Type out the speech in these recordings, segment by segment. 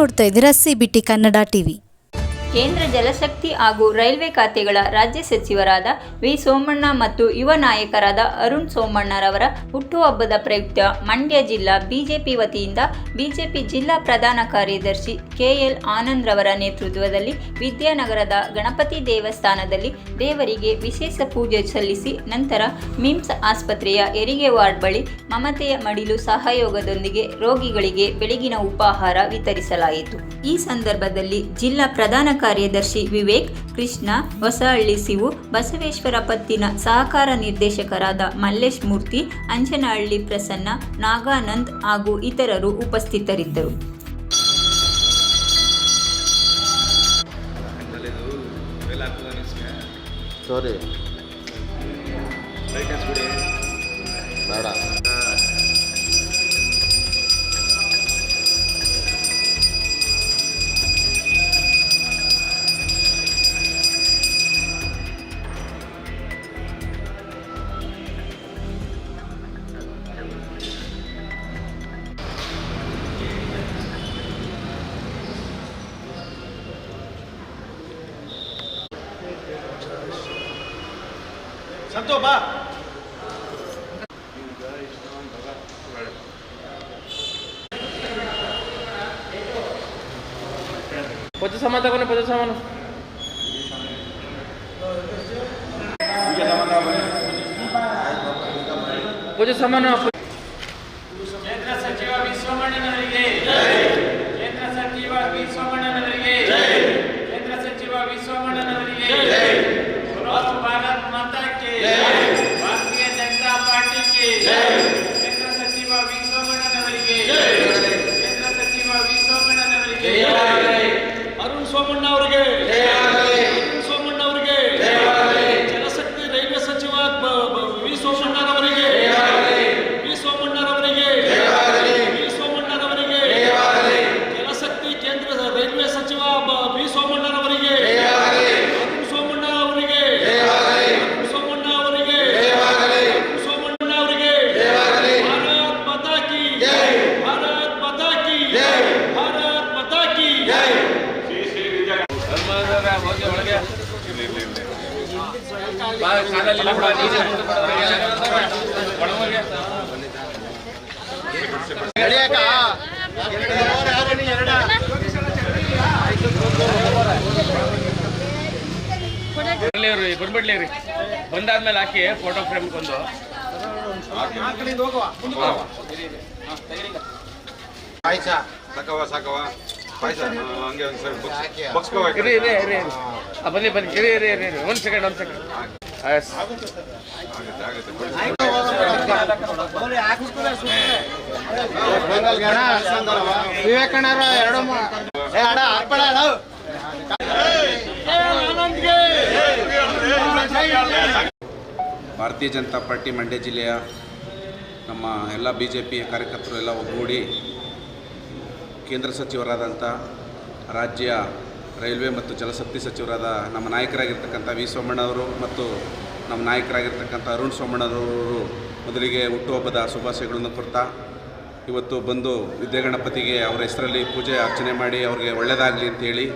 ನೋಡ್ತಾ ಇದ್ದೀರಾ C B T Kannada TV ಕೇಂದ್ರ ಜಲಶಕ್ತಿ ಹಾಗೂ ರೈಲ್ವೆ ಖಾತೆಗಳ ರಾಜ್ಯ ಸಚಿವರಾದ ವಿ ಸೋಮಣ್ಣ ಮತ್ತು ಯುವ ನಾಯಕರಾದ ಅರುಣ್ ಸೋಮಣ್ಣರವರ ಹುಟ್ಟುಹಬ್ಬದ ಪ್ರಯುಕ್ತ ಮಂಡ್ಯ ಜಿಲ್ಲಾ ಬಿಜೆಪಿ ವತಿಯಿಂದ ಬಿಜೆಪಿ ಜಿಲ್ಲಾ ಪ್ರಧಾನ ಕಾರ್ಯದರ್ಶಿ ಕೆಎಲ್ ಆನಂದ್ ರವರ ನೇತೃತ್ವದಲ್ಲಿ ವಿದ್ಯಾನಗರದ ಗಣಪತಿ ದೇವಸ್ಥಾನದಲ್ಲಿ ದೇವರಿಗೆ ವಿಶೇಷ ಪೂಜೆ ಸಲ್ಲಿಸಿ ನಂತರ ಮಿಮ್ಸ್ ಆಸ್ಪತ್ರೆಯ ಹೆರಿಗೆ ವಾರ್ಡ್ ಬಳಿ ಮಮತೆಯ ಮಡಿಲು ಸಹಯೋಗದೊಂದಿಗೆ ರೋಗಿಗಳಿಗೆ ಬೆಳಗಿನ ಉಪಾಹಾರ ವಿತರಿಸಲಾಯಿತು. ಈ ಸಂದರ್ಭದಲ್ಲಿ ಜಿಲ್ಲಾ ಪ್ರಧಾನ ಕಾರ್ಯದರ್ಶಿ ವಿವೇಕ್ ಕೃಷ್ಣ ಹೊಸಹಳ್ಳಿ ಸಿವು ಬಸವೇಶ್ವರ ಪತ್ತಿನ ಸಹಕಾರ ನಿರ್ದೇಶಕರಾದ ಮಲ್ಲೇಶ್ ಮೂರ್ತಿ ಅಂಜನಹಳ್ಳಿ ಪ್ರಸನ್ನ ನಾಗಾನಂದ್ ಹಾಗೂ ಇತರರು ಉಪಸ್ಥಿತರಿದ್ದರು. ಸಾರಿ ಬೇಡ. ಸಂತು ಬಾ. ಪೂಜೆ ಸಾಮಾನು ತಗೊಂಡು ಪೂಜೆ ಸಾಮಾನು ಪೂಜೆ ಸಾಮಾನು ಕೇಂದ್ರ ಸಚಿವ ವಿ ಸೋಮಣ್ಣನವರಿಗೆ. ಕೇಂದ್ರ ಸಚಿವ ವಿ ಸೋಮಣ್ಣನವರಿಗೆ. ಪಾರ್ಟಿ ಬರ್ಲಿ ರೀ ಬಂದ್ಬಿಡ್ಲಿ ರೀ ಬಂದಾದ್ಮೇಲೆ ಹಾಕಿ ಫೋಟೋ ಫ್ರೇಮ್ ಒಂದು ಪಾಯಸ ಸಾಕವ ಸಾಕವ ಪಾಯಸ ಹಂಗೆ ಒಂದು ಸರಿ ಬಕ್ಸ್ ಬಕ್ಸ್ಕೋ ಇರಿ ಇರಿ ಇರಿ ಇರಿ ಬನ್ನಿ ಬನ್ನಿ ಇರಿ ಇರಿ ಇರಿ ಒಂದು ಸೆಕೆಂಡ್ ಒಂದು ಸೆಕೆಂಡ್ ಎಸ್. ವಿವೇಕಣ್ಣರು ಎರಡು ಏ ಅಡ ಹಾಕ್ಬೇಡ ಅಡ. ಭಾರತೀಯ ಜನತಾ ಪಾರ್ಟಿ ಮಂಡ್ಯ ಜಿಲ್ಲೆಯ ನಮ್ಮ ಎಲ್ಲ ಬಿ ಜೆ ಪಿಯ ಕಾರ್ಯಕರ್ತರು ಎಲ್ಲ ಒಗ್ಗೂಡಿ ಕೇಂದ್ರ ಸಚಿವರಾದಂಥ ರಾಜ್ಯ ರೈಲ್ವೆ ಮತ್ತು ಜಲಶಕ್ತಿ ಸಚಿವರಾದ ನಮ್ಮ ನಾಯಕರಾಗಿರ್ತಕ್ಕಂಥ ವಿ ಸೋಮಣ್ಣವರು ಮತ್ತು ನಮ್ಮ ನಾಯಕರಾಗಿರ್ತಕ್ಕಂಥ ಅರುಣ್ ಸೋಮಣ್ಣರವರು ಮೊದಲಿಗೆ ಹುಟ್ಟುಹಬ್ಬದ ಶುಭಾಶಯಗಳನ್ನು ಕೊಡ್ತಾ ಇವತ್ತು ಬಂದು ವಿದ್ಯಾಗಣಪತಿಗೆ ಅವರ ಹೆಸರಲ್ಲಿ ಪೂಜೆ, ಅರ್ಚನೆ ಮಾಡಿ ಅವ್ರಿಗೆ ಒಳ್ಳೆಯದಾಗಲಿ ಅಂತೇಳಿ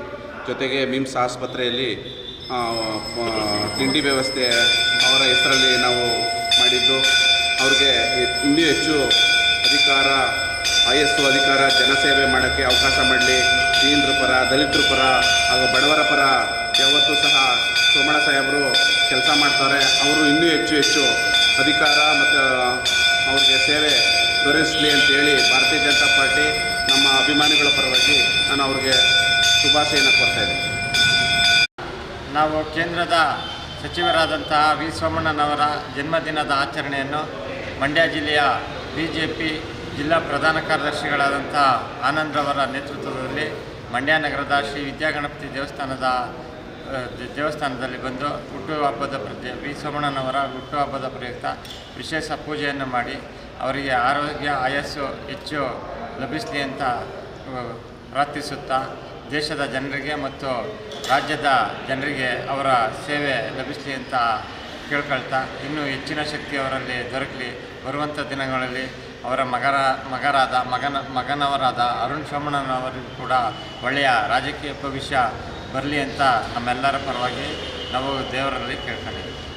ಜೊತೆಗೆ ಮಿಮ್ಸ್ ಆಸ್ಪತ್ರೆಯಲ್ಲಿ ತಿಂಡಿ ವ್ಯವಸ್ಥೆ ಅವರ ಹೆಸರಲ್ಲಿ ನಾವು ಮಾಡಿದ್ದು. ಅವ್ರಿಗೆ ಇನ್ನೂ ಹೆಚ್ಚು ಅಧಿಕಾರ ವಯಸ್ಸು ಅಧಿಕಾರ, ಜನಸೇವೆ ಮಾಡೋಕ್ಕೆ ಅವಕಾಶ ಮಾಡಲಿ. ದೀನರ ಪರ, ದಲಿತರ ಪರ, ಹಾಗೂ ಬಡವರ ಪರ ಯಾವತ್ತೂ ಸಹ ಸೋಮಣ್ಣ ಸಾಹೇಬರು ಕೆಲಸ ಮಾಡ್ತಾರೆ. ಅವರು ಇನ್ನೂ ಹೆಚ್ಚು ಹೆಚ್ಚು ಅಧಿಕಾರ ಮತ್ತು ಅವ್ರಿಗೆ ಸೇವೆ ದೊರೆಸಲಿ ಅಂತೇಳಿ ಭಾರತೀಯ ಜನತಾ ಪಾರ್ಟಿ ನಮ್ಮ ಅಭಿಮಾನಿಗಳ ಪರವಾಗಿ ನಾನು ಅವ್ರಿಗೆ ಶುಭಾಶಯನ ಕೊಡ್ತಾ ನಾವು ಕೇಂದ್ರದ ಸಚಿವರಾದಂತಹ ವಿ ಸೋಮಣ್ಣನವರ ಜನ್ಮದಿನದ ಆಚರಣೆಯನ್ನು ಮಂಡ್ಯ ಜಿಲ್ಲೆಯ ಬಿ ಜೆ ಪಿ ಜಿಲ್ಲಾ ಪ್ರಧಾನ ಕಾರ್ಯದರ್ಶಿಗಳಾದಂಥ ಆನಂದ್ರವರ ನೇತೃತ್ವದಲ್ಲಿ ಮಂಡ್ಯ ನಗರದ ಶ್ರೀ ವಿದ್ಯಾಗಣಪತಿ ದೇವಸ್ಥಾನದ ದೇವಸ್ಥಾನದಲ್ಲಿ ಬಂದು ಹುಟ್ಟುಹಬ್ಬದ ಪ್ರತಿ ವಿ ಸೋಮಣ್ಣನವರ ಹುಟ್ಟುಹಬ್ಬದ ಪ್ರಯುಕ್ತ ವಿಶೇಷ ಪೂಜೆಯನ್ನು ಮಾಡಿ ಅವರಿಗೆ ಆರೋಗ್ಯ, ಆಯಸ್ಸು ಹೆಚ್ಚು ಲಭಿಸಲಿ ಅಂತ ಪ್ರಾರ್ಥಿಸುತ್ತಾ ದೇಶದ ಜನರಿಗೆ ಮತ್ತು ರಾಜ್ಯದ ಜನರಿಗೆ ಅವರ ಸೇವೆ ಲಭಿಸಲಿ ಅಂತ ಕೇಳ್ಕೊಳ್ತಾ ಇನ್ನೂ ಹೆಚ್ಚಿನ ಶಕ್ತಿ ಅವರಲ್ಲಿ ದೊರಕಲಿ. ಬರುವಂಥ ದಿನಗಳಲ್ಲಿ ಅವರ ಮಗರ, ಮಗರಾದ, ಮಗನ, ಮಗನವರಾದ ಅರುಣ್ ಶಮಣನವರಿಗೂ ಕೂಡ ಒಳ್ಳೆಯ ರಾಜಕೀಯ ಭವಿಷ್ಯ ಬರಲಿ ಅಂತ ನಮ್ಮೆಲ್ಲರ ಪರವಾಗಿ ನಾವು ದೇವರಲ್ಲಿ ಕೇಳ್ಕೊಂಡಿದ್ದೀವಿ.